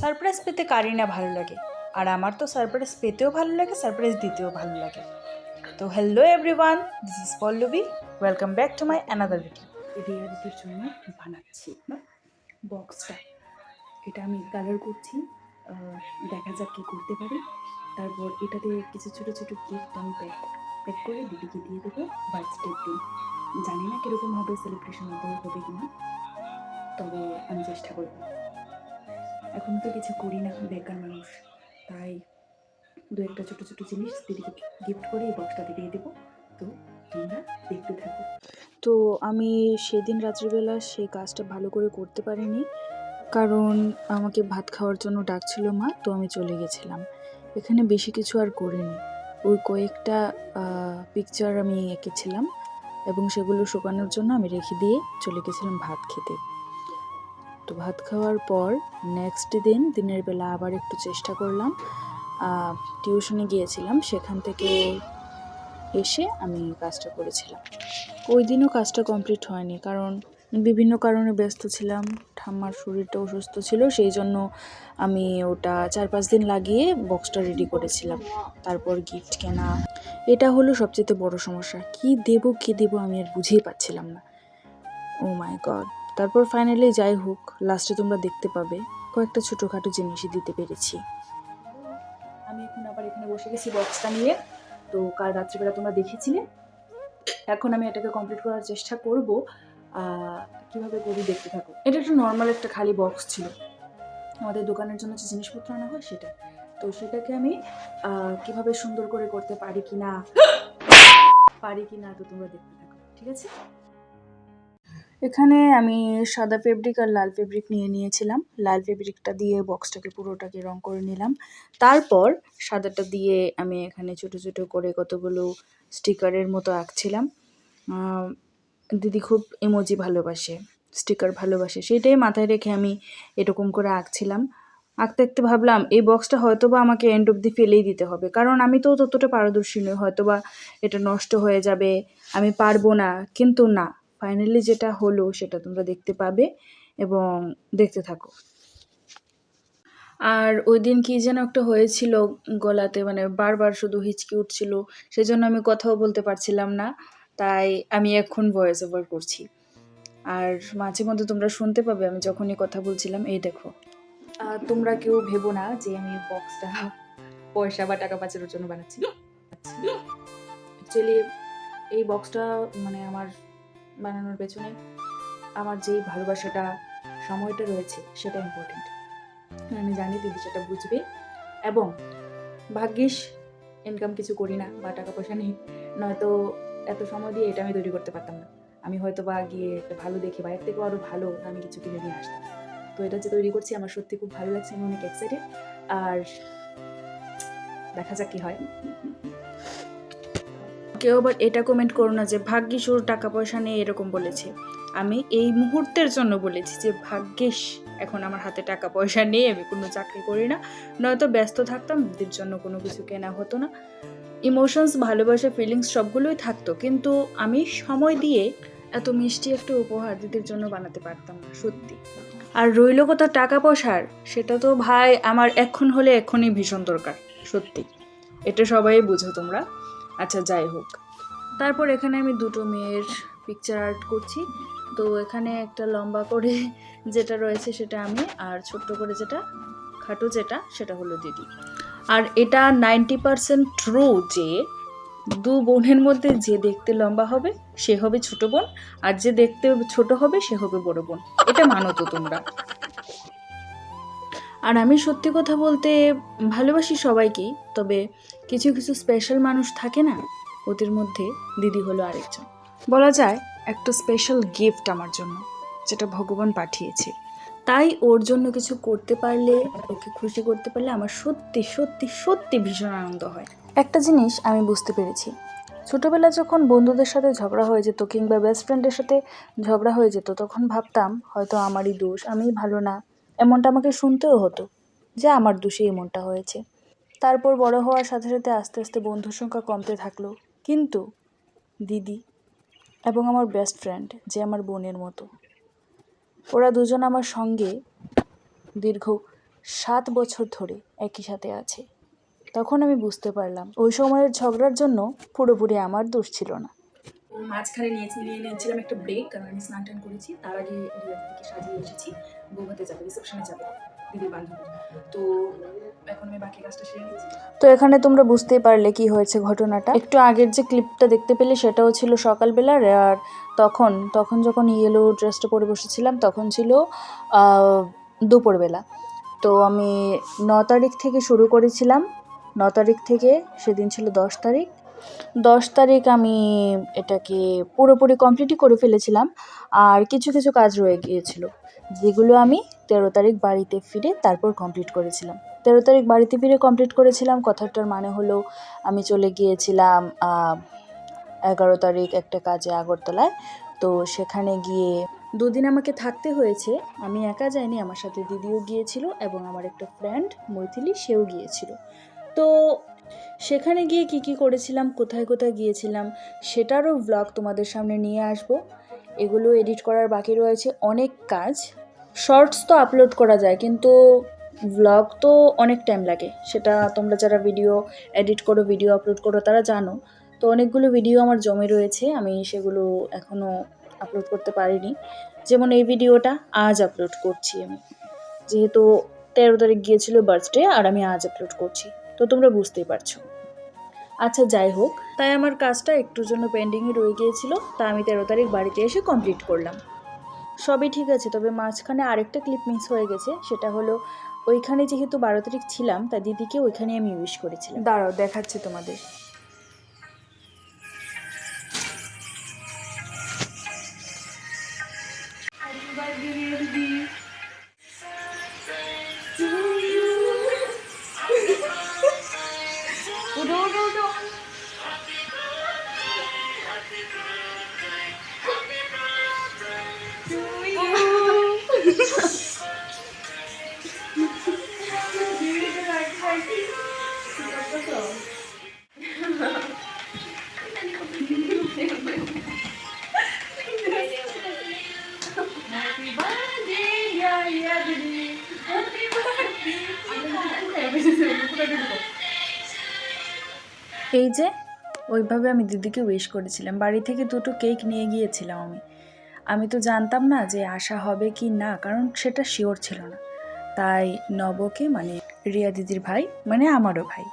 Surprise পেতে কারই না ভালো লাগে। আর আমার তো সারপ্রাইজ পেতেও ভালো লাগে সারপ্রাইজ দিতেও ভালো লাগে। তো hello everyone this is Pallavi. Welcome back to my another video জন্য বানাচ্ছি বক্সটা এটা আমি কালার করছি দেখা যাক কী করতে পারি। তারপর এটাতে কিছু ছোটো ছোটো গিফট আমি প্যাক প্যাক করে দিদিকে দিয়ে দেবো বার্থডে দিন জানি না কীরকম হবে সেলিব্রেশন হবে হবে কি না তবে আমি চেষ্টা করব। এখন তো কিছু করি না, বেকার মানুষ। তাই দু একটা ছোটো ছোটো জিনিস দিদিকে গিফট করে এই দিয়ে দেবো। তো তোমরা দেখতে থাকো। তো আমি সেদিন রাত্রিবেলা সেই কাজটা ভালো করে করতে পারিনি, কারণ আমাকে ভাত খাওয়ার জন্য ডাকছিল মা, তো আমি চলে গেছিলাম। এখানে বেশি কিছু আর করিনি। ওই কয়েকটা পিকচার আমি এঁকেছিলাম এবং সেগুলো শুকানোর জন্য আমি রেখে দিয়ে চলে গেছিলাম ভাত খেতে। তো ভাত খাওয়ার পর নেক্সট দিন দিনের বেলা আবার একটু চেষ্টা করলাম টিউশনে গিয়েছিলাম, সেখান থেকে এসে আমি কাজটা করেছিলাম। ওই দিনও কাজটা কমপ্লিট হয়নি, কারণ বিভিন্ন কারণে ব্যস্ত ছিলাম, ঠাম্মার শরীরটা অসুস্থ ছিল, সেই জন্য আমি ওটা চার পাঁচ দিন লাগিয়ে বক্সটা রেডি করেছিলাম। তারপর গিফট কেনা, এটা হলো সবচেয়ে বড় সমস্যা, কি দেব কি দেব আমি আর বুঝেই পাচ্ছিলাম না। ও মাই গড তারপর ফাইনালি যাই হোক লাস্টে তোমরা দেখতে পাবে কয়েকটা ছোটোখাটো জিনিসই দিতে পেরেছি। আমি এখন আবার এখানে বসে গেছি বক্সটা নিয়ে। তো কাল রাত্রিবেলা তোমরা দেখেছিলে। এখন আমি এটাকে কমপ্লিট করার চেষ্টা করব। কীভাবে করি দেখতে থাকো। এটা একটা নর্মাল একটা খালি বক্স ছিল। আমাদের দোকানের জন্য যে জিনিসপত্র আনা হয় সেটা। তো সেটাকে আমি কীভাবে সুন্দর করে করতে পারি কি না পারি কি না তো তোমরা দেখতে থাকো। ঠিক আছে? এখানে আমি সাদা ফেব্রিক আর লাল ফেব্রিক নিয়ে নিয়েছিলাম। লাল ফেব্রিকটা দিয়ে বক্সটাকে পুরোটাকে রং করে নিলাম। তারপর সাদাটা দিয়ে আমি এখানে ছোট ছোট করে কতগুলো স্টিকারের মতো আঁকছিলাম। দিদি খুব ইমোজি ভালোবাসে স্টিকার ভালোবাসে। সেটাই মাথায় রেখে আমি এরকম করে আঁকছিলাম। আঁকতে আঁকতে ভাবলাম, এই বক্সটা হয়তো বা আমাকে এন্ড অব্দি ফেলেই দিতে হবে। কারণ আমি তো ততটা পারদর্শী নই হয়তো বা এটা নষ্ট হয়ে যাবে, আমি পারব না। কিন্তু না ফাইনালি যেটা হলো সেটা তোমরা দেখতে পাবে এবং দেখতে থাকো। আর ওই দিন কি যেন একটা হয়েছিল গলাতে মানে বারবার শুধু হিচকি উঠছিল সেজন্য আমি কথাও বলতে পারছিলাম না তাই আমি এখন ভয়েস ওভার করছি। আর মাঝে মধ্যে তোমরা শুনতে পাবে আমি যখনই কথা বলছিলাম এই দেখো। তোমরা কেউ ভেবো না যে আমি বক্সটা পয়সা বা টাকা পাচারের জন্য বানাচ্ছি। অ্যাকচুয়ালি এই বক্সটা মানে আমার বানানোর পেছনে আমার যেই ভালোবাসাটা, সময়টা রয়েছে, সেটা ইম্পর্টেন্ট আমি জানি দিদি সেটা বুঝবে এবং ভাগ্যিস ইনকাম কিছু করি না বা টাকা পয়সা নেই, নয়তো এত সময় দিয়ে এটা আমি তৈরি করতে পারতাম না। আমি হয়তো বা গিয়ে একটা ভালো দেখে বা এর থেকেও আরও ভালো আমি কিছু কিনে নিয়ে আসতাম। তো এটা যে তৈরি করছি আমার সত্যি খুব ভালো লাগছে, আমি অনেক এক্সাইটেড আর দেখা যাক কি হয়। কেউ আবার এটা কমেন্ট করো না যে ভাগ্যিস ওর টাকা পয়সা নেই এরকম বলেছে। আমি এই মুহূর্তের জন্য বলেছি যে ভাগ্যিস এখন আমার হাতে টাকা পয়সা নেই, আমি কোনো চাকরি করি না। নয়তো ব্যস্ত থাকতাম দিদির জন্য কোনো কিছু কেনা হতো না। ইমোশনস ভালোবাসা ফিলিংস সবগুলোই থাকতো, কিন্তু আমি সময় দিয়ে এত মিষ্টি একটা উপহার দিদির জন্য বানাতে পারতাম না, সত্যি। আর রইল কথা টাকা পয়সার সেটা তো ভাই, আমার এখন হলে এখনই ভীষণ দরকার, সত্যি। এটা সবাই বুঝো তোমরা। আচ্ছা যাই হোক। তারপর এখানে আমি দুটো মেয়ের পিকচার আর্ট করছি। তো এখানে একটা লম্বা করে যেটা রয়েছে সেটা আমি, আর ছোট্ট করে যেটা, খাটো যেটা, সেটা হলো দিদি। আর এটা নাইনটি পারসেন্ট ট্রু যে দু বোনের মধ্যে যে দেখতে লম্বা হবে, সে হবে ছোট বোন, আর যে দেখতে ছোট হবে, সে হবে বড় বোন। এটা মানো তো তোমরা। আর আমি সত্যি কথা বলতে ভালোবাসি সবাইকেই তবে কিছু কিছু স্পেশাল মানুষ থাকে না, ওদের মধ্যে দিদি হলো আরেকজন। বলা যায় একটা স্পেশাল গিফট আমার জন্য, যেটা ভগবান পাঠিয়েছে। তাই ওর জন্য কিছু করতে পারলে, ওকে খুশি করতে পারলে আমার সত্যি সত্যি সত্যি ভীষণ আনন্দ হয়। একটা জিনিস আমি বুঝতে পেরেছি ছোটবেলা যখন বন্ধুদের সাথে ঝগড়া হয়ে যেত কিংবা বেস্ট ফ্রেন্ডের সাথে ঝগড়া হয়ে যেত, তখন ভাবতাম হয়তো আমারই দোষ, আমিই ভালো না এমনটা আমাকে শুনতেও হতো যে আমার দোষে এমনটা হয়েছে। তারপর বড় হওয়ার সাথে সাথে আস্তে আস্তে বন্ধুর সংখ্যা কমতে থাকল। কিন্তু দিদি এবং আমার বেস্ট ফ্রেন্ড যে আমার বোনের মতো, ওরা দুজন আমার সঙ্গে দীর্ঘ সাত বছর ধরে একই সাথে আছে। তখন আমি বুঝতে পারলাম, ওই সময়ের ঝগড়ার জন্য পুরোপুরি আমার দোষ ছিল না। মাঝখানে নিয়েছি নিয়ে নিয়েছিলাম একটা ব্রেক কারণ আমি স্নান টান করেছি। তার আগে দিদিকে সাজিয়ে এসেছি। বৌভাতে যাবে রিসেপশনে যাবে দিদির বান্ধবী। তো এখন আমি বাকি কাজটা সেরে নিয়েছি। তো এখানে তোমরা বুঝতেই পারলে কি হয়েছে ঘটনাটা। একটু আগের যে ক্লিপটা দেখতে পেলে সেটাও ছিল সকালবেলার আর তখন তখন যখন ইয়েলো ড্রেসটা পরে বসেছিলাম তখন ছিল দুপুরবেলা। তো আমি ন তারিখ থেকে শুরু করেছিলাম। ন তারিখ থেকে সেদিন ছিল দশ তারিখ। দশ তারিখ আমি এটাকে পুরোপুরি কমপ্লিটই করে ফেলেছিলাম, আর কিছু কিছু কাজ রয়ে গিয়েছিল, যেগুলো আমি তেরো তারিখ বাড়িতে ফিরে তারপর কমপ্লিট করেছিলাম। তেরো তারিখ বাড়িতে ফিরে কমপ্লিট করেছিলাম, কথাটার মানে হলো আমি চলে গিয়েছিলাম এগারো তারিখ একটা কাজে আগরতলায়, তো সেখানে গিয়ে দুদিন আমাকে থাকতে হয়েছে, আমি একা যাইনি, আমার সাথে দিদিও গিয়েছিল এবং আমার একটা ফ্রেন্ড মৈথিলি, সেও গিয়েছিল। তো সেখানে গিয়ে কি কি করেছিলাম, কোথায় কোথায় গিয়েছিলাম, সেটারও ব্লগ তোমাদের সামনে নিয়ে আসব। এগুলো এডিট করার বাকি রয়েছে অনেক কাজ। শর্টস তো আপলোড করা যায়, কিন্তু ব্লগ তো অনেক টাইম লাগে। সেটা তোমরা যারা ভিডিও এডিট করো ভিডিও আপলোড করো, তারা জানো। তো অনেকগুলো ভিডিও আমার জমে রয়েছে, আমি সেগুলো এখনও আপলোড করতে পারিনি। যেমন এই ভিডিওটা আজ আপলোড করছি আমি। যেহেতু তেরো তারিখ গিয়েছিল বার্থডে আর আমি আজ আপলোড করছি। তো তোমরা বুঝতেই পারছ। আচ্ছা যাই হোক। তাই আমার কাজটা একটুর জন্য পেন্ডিংয়ে রয়ে গিয়েছিল, তা আমি তেরো তারিখ বাড়িতে এসে কমপ্লিট করলাম। সবই ঠিক আছে, তবে মাঝখানে আরেকটা ক্লিপ মিস হয়ে গেছে, সেটা হলো ওইখানে যেহেতু বারো তারিখ ছিলাম, তাই দিদিকে ওইখানে আমি উইশ করেছিলাম। দাঁড়াও, দেখাচ্ছি তোমাদের। এই যে, ওইভাবে আমি দিদিকে উইশ করেছিলাম। বাড়ি থেকে দুটো কেক নিয়ে গিয়েছিলাম আমি। আমি তো জানতাম না যে আশা হবে কি না, কারণ সেটা শিওর ছিল না। তাই নবকে মানে রিয়া দিদির ভাই মানে আমারও ভাই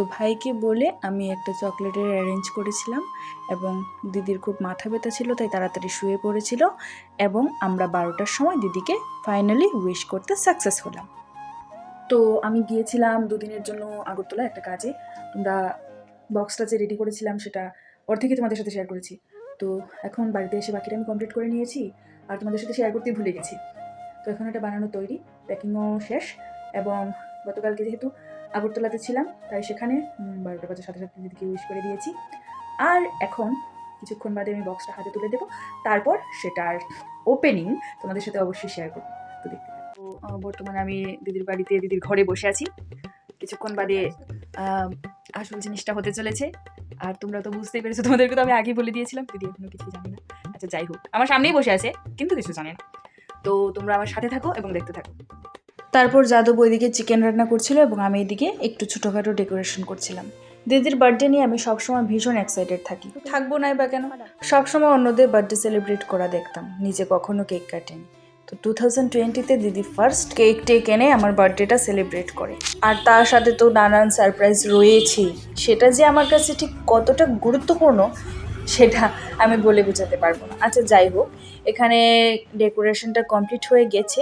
তো ভাইকে বলে আমি একটা চকলেটের অ্যারেঞ্জ করেছিলাম এবং দিদির খুব মাথা ব্যথা ছিল, তাই তাড়াতাড়ি শুয়ে পড়েছিল এবং আমরা বারোটার সময় দিদিকে ফাইনালি উইশ করতে সাকসেস হলাম। তো আমি গিয়েছিলাম দুদিনের জন্য আগরতলা একটা কাজে। তোমরা বক্সটা যে রেডি করেছিলাম সেটা অর্ধেকই তোমাদের সাথে শেয়ার করেছি। তো এখন বাড়িতে এসে বাকিটা আমি কমপ্লিট করে নিয়েছি আর তোমাদের সাথে শেয়ার করতেই ভুলে গেছি। তো এখন এটা বানানো তৈরি প্যাকিংও শেষ এবং গতকালকে যেহেতু আগরতলাতে ছিলাম, তাই সেখানে বারোটা বাজার সাথে সাথে দিদিকে উইশ করে দিয়েছি। আর এখন, কিছুক্ষণ বাদে আমি বক্সটা হাতে তুলে দেবো। তারপর সেটার ওপেনিং তোমাদের সাথে অবশ্যই শেয়ার করব। তো দেখতে তো বর্তমানে আমি দিদির বাড়িতে, দিদির ঘরে বসে আছি। কিছুক্ষণ বাদে আসল জিনিসটা হতে চলেছে। আর তোমরা তো বুঝতেই পেরেছ, তোমাদেরকে তো আমি আগেই বলে দিয়েছিলাম। দিদি এখনও কিছু জানে না। আচ্ছা যাই হোক, আমার সামনেই বসে আছে, কিন্তু কিছু জানে না। তো তোমরা আমার সাথে থাকো এবং দেখতে থাকো। তারপর যাদব ওইদিকে চিকেন রান্না করছিল এবং আমি এদিকে একটু ছোটোখাটো ডেকোরেশন করছিলাম। দিদির বার্থডে নিয়ে আমি সবসময় ভীষণ এক্সাইটেড থাকি। থাকব নাই বা কেন? সবসময় অন্যদের বার্থডে সেলিব্রেট করা দেখতাম। নিজে কখনো কেক কাটেনি। তো টু থাউজেন্ড টোয়েন্টিতে দিদি ফার্স্ট কেক টেক এনে আমার বার্থডেটা সেলিব্রেট করে। আর তার সাথে তো নানান সারপ্রাইজ রয়েছেই সেটা যে আমার কাছে ঠিক কতটা গুরুত্বপূর্ণ, সেটা আমি বলে বোঝাতে পারব না। আচ্ছা যাই হোক, এখানে ডেকোরেশনটা কমপ্লিট হয়ে গেছে।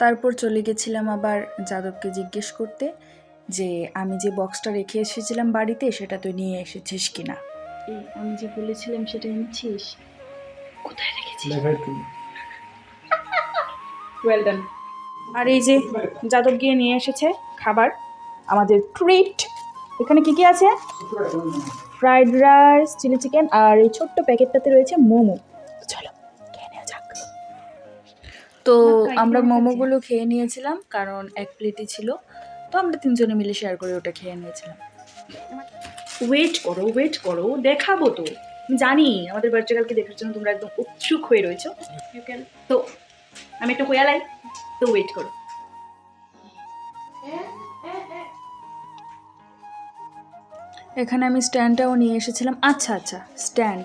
তারপর চলে গেছিলাম আবার যাদবকে জিজ্ঞেস করতে যে আমি যে বক্সটা রেখে এসেছিলাম বাড়িতে সেটা তুই নিয়ে এসেছিস কিনা? এই আমি যে বলেছিলাম সেটা এনেছিস? কোথায় রেখেছিস? ওয়েল ডান আর এই যে যাদব গিয়ে নিয়ে এসেছে খাবার আমাদের ট্রিট এখানে কি কি আছে? ফ্রাইড রাইস চিলি চিকেন আর এই ছোট্ট প্যাকেটটাতে রয়েছে মোমো। তো আমরা মোমোগুলো খেয়ে নিয়েছিলাম কারণ এক প্লেটই ছিল। তো আমরা তিনজনে মিলে শেয়ার করে ওটা খেয়ে নিয়েছিলাম। ওয়েট করো ওয়েট করো দেখাবো তো। জানি আমাদের ভার্চুয়ালকে দেখার জন্য তোমরা একদম উৎসুক হয়ে রয়েছো। ইউ ক্যান তো আমি একটু কোয়ালাই তো ওয়েট করো। এখানে আমি স্ট্যান্ডটাও নিয়ে এসেছিলাম। আচ্ছা আচ্ছা স্ট্যান্ড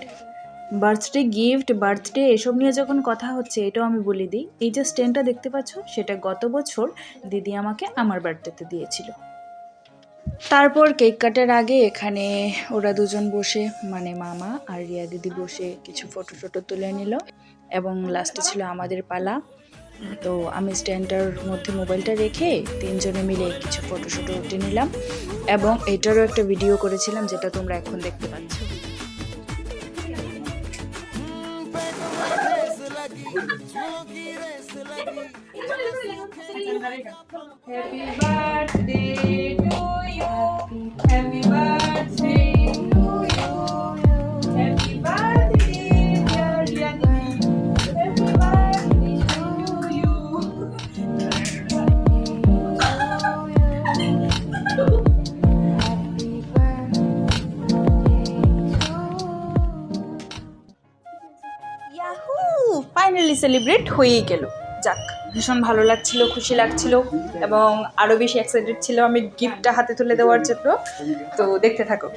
বার্থডে গিফট, বার্থডে এসব নিয়ে যখন কথা হচ্ছে, এটাও আমি বলে দিই। এই যে স্ট্যান্ডটা দেখতে পাচ্ছ, সেটা গত বছর দিদি আমাকে আমার বার্থডেতে দিয়েছিল। তারপর কেক কাটার আগে এখানে ওরা দুজন বসে মানে মামা আর রিয়া দিদি বসে কিছু ফটো টটো তুলে নিল এবং লাস্টে ছিল আমাদের পালা। তো আমি স্ট্যান্ডটার মধ্যে মোবাইলটা রেখে তিনজনে মিলে কিছু ফটো শটো উঠে নিলাম এবং এটারও একটা ভিডিও করেছিলাম, যেটা তোমরা এখন দেখতে পাচ্ছ। Happy birthday সেলিব্রেট হয়েই গেল। যাক ভীষণ ভালো লাগছিল খুশি লাগছিল এবং আরও বেশি এক্সাইটেড ছিল আমি গিফটটা হাতে তুলে দেওয়ার জন্য। তো দেখতে থাকো।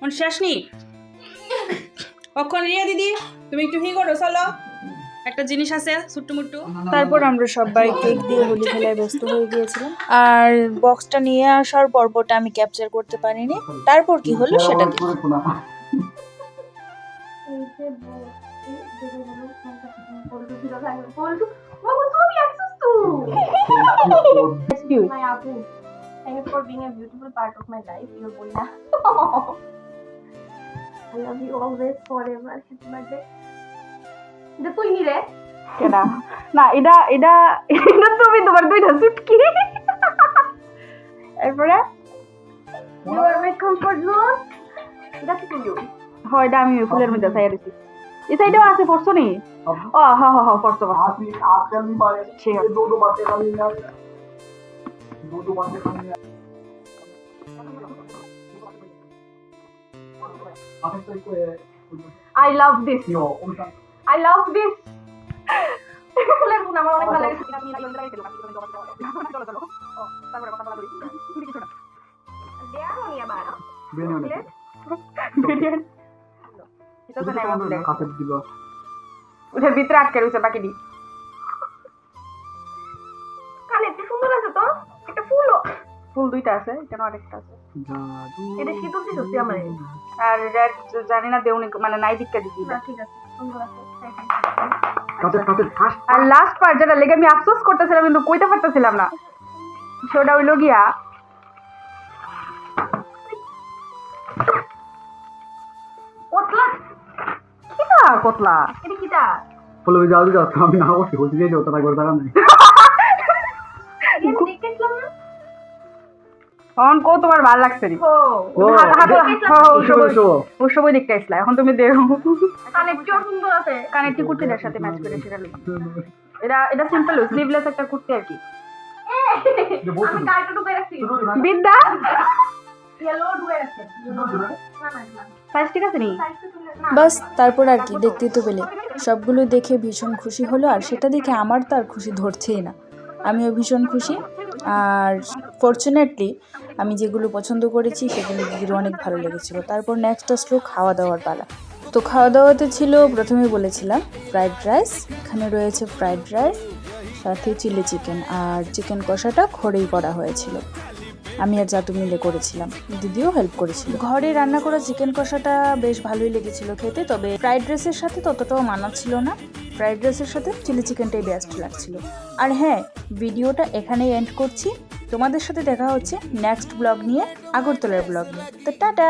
মন শেষ নি কখন রিয়া দিদি তুমি একটু হি করো চলো একটা জিনিস আছে ছোট্ট মুট্টু তারপর আমরা সবাই কেক দিয়ে হোলি খেলায় ব্যস্ত হয়ে গিয়েছিলাম আর বক্সটা নিয়ে আসার পর্বটা আমি ক্যাপচার করতে পারিনি তারপর কি হলো সেটা দেখি my Apu. Thank you for being a beautiful part of my life. Your Bulla. I love you always, forever. Happy birthday. এটা তুই নি রে কেডা? না এটা এটা এটা তুমি তোমার দুইটা চুটকি। এরপরে? You are my comfort zone এটা কি তুমি হয় এটা আমি ফুলের মধ্যে ছাইয়া দিছি। এই সাইডেও আছে পড়ছো নি? ও হ্যাঁ হ্যাঁ হ্যাঁ পড়ছো পড়ছো। ঠিক আছে। দু দু বাতে খালি না দু দু বাতে খালি I love this. Yo, I love this Lebun আমার অনেক ভিতরে আটকে রয়েছে বাকি দি। সুন্দর আছে তো। একটা ফুলও। ফুল দুইটা আছে কেন আরেকটা আছে। আর জানি না দেউনি মানে নাই দিকটা দিছি ঠিক আছে। আর লাস্ট পার্ট যেটা লেগে আমি আফসোস করতেছিলাম কিন্তু কইতে পারতেছিলাম না। সেটা হইল গিয়া কতলা? কিটা কতলা? এটা কিটা বলবি যাও যাও আমি না বসে বলতে যাই যতটা করে দাঁড়ান। অন কো তোমার ভালো লাগছে রে। ও সবই। দেখতে আসলা এখন তুমি দেখো। কানেক্টও সুন্দর আছে। কানেক্টি কুর্তিটার সাথে ম্যাচ করে সেটা এটা এটা সিম্পল স্লিভলেস একটা কুর্তি আর কি। বিদ্যা? বাস তারপর আর কি দেখতে তো পেলে। সবগুলো দেখে ভীষণ খুশি হলো আর সেটা দেখে আমার তো আর খুশি ধরছেই না। আমিও ভীষণ খুশি আর ফর্চুনেটলি আমি যেগুলো পছন্দ করেছি, সেগুলো দিদির অনেক ভালো লেগেছিল। তারপর নেক্সট আসলো খাওয়া দাওয়ার পালা। তো খাওয়া দাওয়াতে ছিল, প্রথমে বলেছিলাম ফ্রাইড রাইস এখানে রয়েছে ফ্রাইড রাইস সাথে চিলি চিকেন আর চিকেন কষাটা ঘরেই করা হয়েছিল। আমি আর জাতু মিলে করেছিলাম। দিদিও হেল্প করেছিল। ঘরে রান্না করা চিকেন কষাটা বেশ ভালোই লেগেছিল খেতে, তবে ফ্রাইড রাইসের সাথে ততটাও মানাচ্ছিল না। ফ্রাইড রাইসের সাথে চিলি চিকেনটাই বেস্ট লাগছিল। আর হ্যাঁ ভিডিওটা এখানেই এন্ড করছি। তোমাদের সাথে দেখা হচ্ছে নেক্সট ব্লগ নিয়ে আগরতলার ব্লগ নিয়ে। তো টাটা!